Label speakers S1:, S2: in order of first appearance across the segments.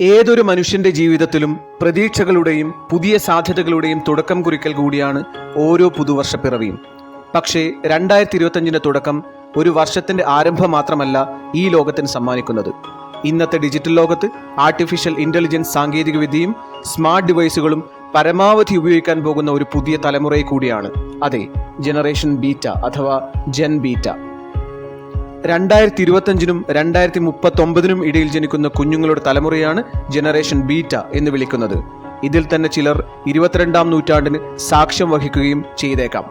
S1: ഏതൊരു മനുഷ്യന്റെ ജീവിതത്തിലും പ്രതീക്ഷകളുടെയും പുതിയ സാധ്യതകളുടെയും തുടക്കം കുറിക്കൽ കൂടിയാണ് ഓരോ പുതുവർഷ പിറവിയും പക്ഷേ രണ്ടായിരത്തി ഇരുപത്തഞ്ചിന്റെ തുടക്കം ഒരു വർഷത്തിന്റെ ആരംഭം മാത്രമല്ല ഈ ലോകത്തിന് സമ്മാനിക്കുന്നത്. ഇന്നത്തെ ഡിജിറ്റൽ ലോകത്ത് ആർട്ടിഫിഷ്യൽ ഇന്റലിജൻസ് സാങ്കേതികവിദ്യയും സ്മാർട്ട് ഡിവൈസുകളും പരമാവധി ഉപയോഗിക്കാൻ പോകുന്ന ഒരു പുതിയ തലമുറയെ കൂടിയാണ്. അതെ ജനറേഷൻ ബീറ്റ അഥവാ ജെൻ ബീറ്റ. രണ്ടായിരത്തി ഇരുപത്തഞ്ചിനും രണ്ടായിരത്തി മുപ്പത്തൊമ്പതിനും ഇടയിൽ ജനിക്കുന്ന കുഞ്ഞുങ്ങളുടെ തലമുറയാണ് ജനറേഷൻ ബീറ്റ എന്ന് വിളിക്കുന്നത്. ഇതിൽ തന്നെ ചിലർ ഇരുപത്തിരണ്ടാം നൂറ്റാണ്ടിന് സാക്ഷ്യം വഹിക്കുകയും ചെയ്തേക്കാം.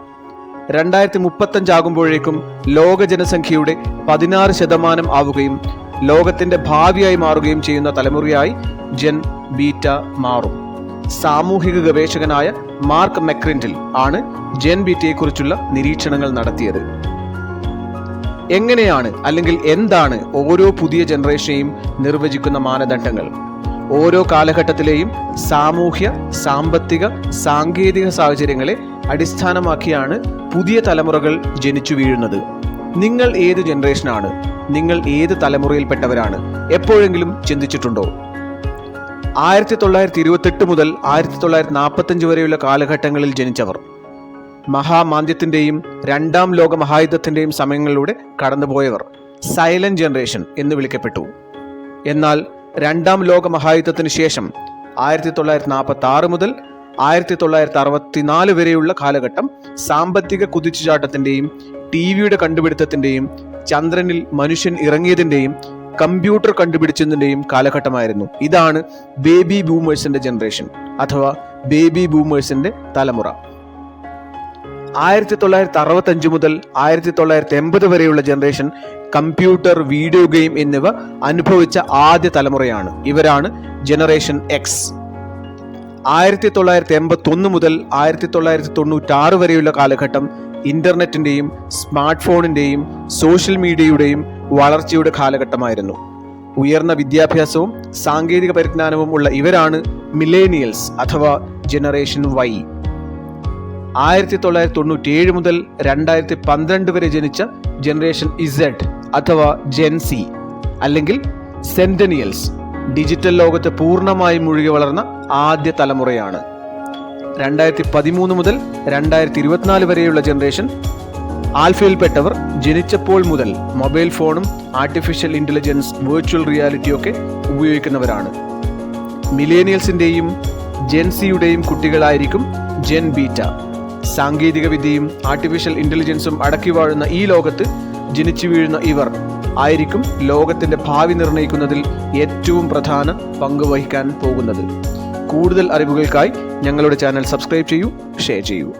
S1: രണ്ടായിരത്തി മുപ്പത്തഞ്ചാകുമ്പോഴേക്കും ലോക ജനസംഖ്യയുടെ പതിനാറ് ശതമാനം ആവുകയും ലോകത്തിന്റെ ഭാവിയായി മാറുകയും ചെയ്യുന്ന തലമുറയായി ജെൻ ബീറ്റ മാറും. സാമൂഹിക ഗവേഷകനായ മാർക്ക് മെക്രിന്റിൽ ആണ് ജെൻ ബീറ്റയെക്കുറിച്ചുള്ള നിരീക്ഷണങ്ങൾ നടത്തിയത്. എങ്ങനെയാണ് അല്ലെങ്കിൽ എന്താണ് ഓരോ പുതിയ ജനറേഷനെയും നിർവചിക്കുന്ന മാനദണ്ഡങ്ങൾ? ഓരോ കാലഘട്ടത്തിലെയും സാമൂഹ്യ സാമ്പത്തിക സാങ്കേതിക സാഹചര്യങ്ങളെ അടിസ്ഥാനമാക്കിയാണ് പുതിയ തലമുറകൾ ജനിച്ചു വീഴുന്നത്. നിങ്ങൾ ഏത് ജനറേഷനാണ്? നിങ്ങൾ ഏത് തലമുറയിൽപ്പെട്ടവരാണ്? എപ്പോഴെങ്കിലും ചിന്തിച്ചിട്ടുണ്ടോ? ആയിരത്തി തൊള്ളായിരത്തി ഇരുപത്തെട്ട് മുതൽ ആയിരത്തി തൊള്ളായിരത്തി നാൽപ്പത്തഞ്ച് വരെയുള്ള കാലഘട്ടങ്ങളിൽ ജനിച്ചവർ. മഹാമാന്ദ്യത്തിന്റെയും രണ്ടാം ലോക മഹായുദ്ധത്തിന്റെയും സമയങ്ങളിലൂടെ കടന്നുപോയവർ സൈലന്റ് ജനറേഷൻ എന്ന് വിളിക്കപ്പെട്ടു. എന്നാൽ രണ്ടാം ലോക മഹായുദ്ധത്തിന് ശേഷം ആയിരത്തി തൊള്ളായിരത്തി നാൽപ്പത്തി ആറ് മുതൽ ആയിരത്തി തൊള്ളായിരത്തി അറുപത്തിനാല് വരെയുള്ള കാലഘട്ടം സാമ്പത്തിക കുതിച്ചുചാട്ടത്തിന്റെയും ടി വിയുടെ കണ്ടുപിടുത്തത്തിന്റെയും ചന്ദ്രനിൽ മനുഷ്യൻ ഇറങ്ങിയതിന്റെയും കമ്പ്യൂട്ടർ കണ്ടുപിടിച്ചതിന്റെയും കാലഘട്ടമായിരുന്നു. ഇതാണ് ബേബി ബൂമേഴ്സിന്റെ ജനറേഷൻ അഥവാ ബേബി ബൂമേഴ്സിന്റെ തലമുറ. ആയിരത്തി തൊള്ളായിരത്തി അറുപത്തഞ്ച് മുതൽ ആയിരത്തി തൊള്ളായിരത്തി എൺപത് വരെയുള്ള ജനറേഷൻ കമ്പ്യൂട്ടർ വീഡിയോ ഗെയിം എന്നിവ അനുഭവിച്ച ആദ്യ തലമുറയാണ്. ഇവരാണ് ജനറേഷൻ എക്സ്. ആയിരത്തി തൊള്ളായിരത്തി എൺപത്തി ഒന്ന് മുതൽ ആയിരത്തി തൊള്ളായിരത്തി തൊണ്ണൂറ്റി ആറ് വരെയുള്ള കാലഘട്ടം ഇന്റർനെറ്റിന്റെയും സ്മാർട്ട് ഫോണിന്റെയും സോഷ്യൽ മീഡിയയുടെയും വളർച്ചയുടെ കാലഘട്ടമായിരുന്നു. ഉയർന്ന വിദ്യാഭ്യാസവും സാങ്കേതിക പരിജ്ഞാനവും ഉള്ള ഇവരാണ് മിലേനിയൽസ് അഥവാ ജനറേഷൻ വൈ. ആയിരത്തി തൊള്ളായിരത്തി തൊണ്ണൂറ്റി ഏഴ് മുതൽ രണ്ടായിരത്തി പന്ത്രണ്ട് വരെ ജനിച്ച ജനറേഷൻ ഇസഡ് അഥവാ ജെൻസി അല്ലെങ്കിൽ സെന്റനിയൽസ് ഡിജിറ്റൽ ലോകത്ത് പൂർണമായി മുഴുകി വളർന്ന ആദ്യ തലമുറയാണ്. രണ്ടായിരത്തി പതിമൂന്ന് മുതൽ രണ്ടായിരത്തി ഇരുപത്തിനാല് വരെയുള്ള ജനറേഷൻ ആൽഫയിൽപ്പെട്ടവർ ജനിച്ചപ്പോൾ മുതൽ മൊബൈൽ ഫോണും ആർട്ടിഫിഷ്യൽ ഇന്റലിജൻസ് വെർച്വൽ റിയാലിറ്റിയൊക്കെ ഉപയോഗിക്കുന്നവരാണ്. മിലേനിയൽസിന്റെയും ജെൻസിയുടെയും കുട്ടികളായിരിക്കും ജെൻ ബീറ്റ സാങ്കേതിക വിദ്യയും ആർട്ടിഫിഷ്യൽ ഇന്റലിജൻസും അടക്കി വാഴുന്ന ഈ ലോകത്ത് ജനിച്ചു വീഴുന്ന ഇവർ ആയിരിക്കും ലോകത്തിന്റെ ഭാവി നിർണയിക്കുന്നതിൽ ഏറ്റവും പ്രധാന പങ്ക് വഹിക്കാൻ പോകുന്നത്. കൂടുതൽ അറിവുകൾക്കായി ഞങ്ങളുടെ ചാനൽ സബ്സ്ക്രൈബ് ചെയ്യൂ ഷെയർ ചെയ്യൂ.